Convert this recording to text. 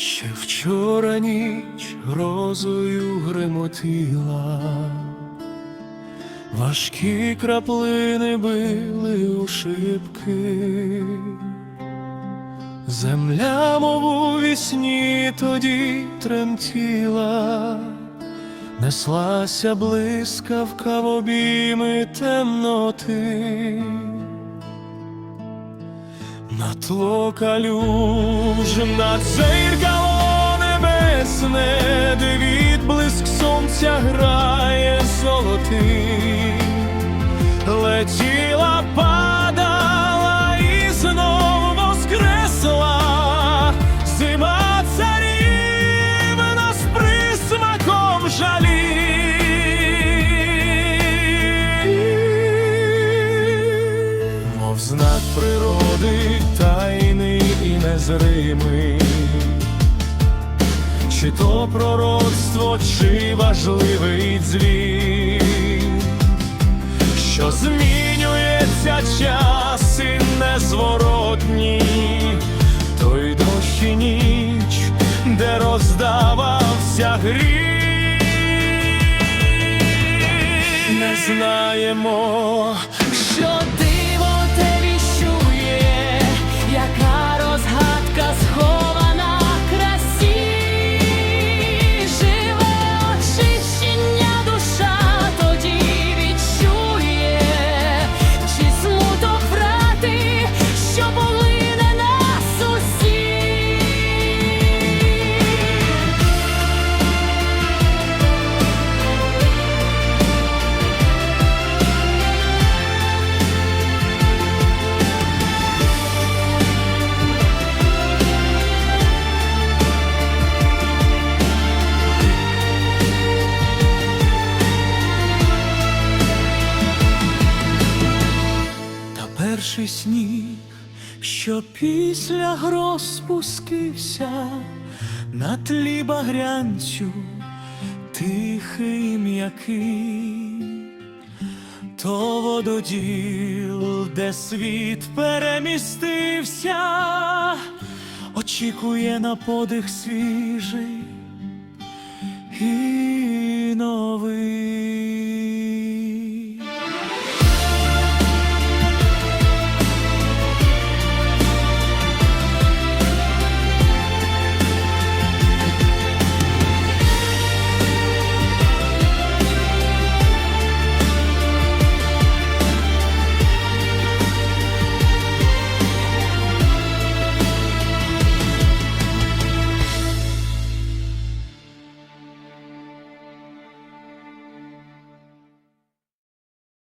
Ще вчора ніч грозою гремотіла, важкі краплини били у шибки, земля, мов у вісні тоді тремтіла, неслася блискавка в обійми темноти. На тло калюж, на дзеркало небесне, де відблиск сонця грає золотий, летіла, падала і знов воскресла, зима царів нас присмаком жалі. Знак природи тайний і незримий, чи то пророцтво, чи важливий дзвін, що змінюється час і незворотній, той дощ і ніч, де роздавався гріх. Не знаємо, перший сніг, що після гроз спустився на тлі багрянцю, тихий м'який, то вододіл, де світ перемістився, очікує на подих свіжий.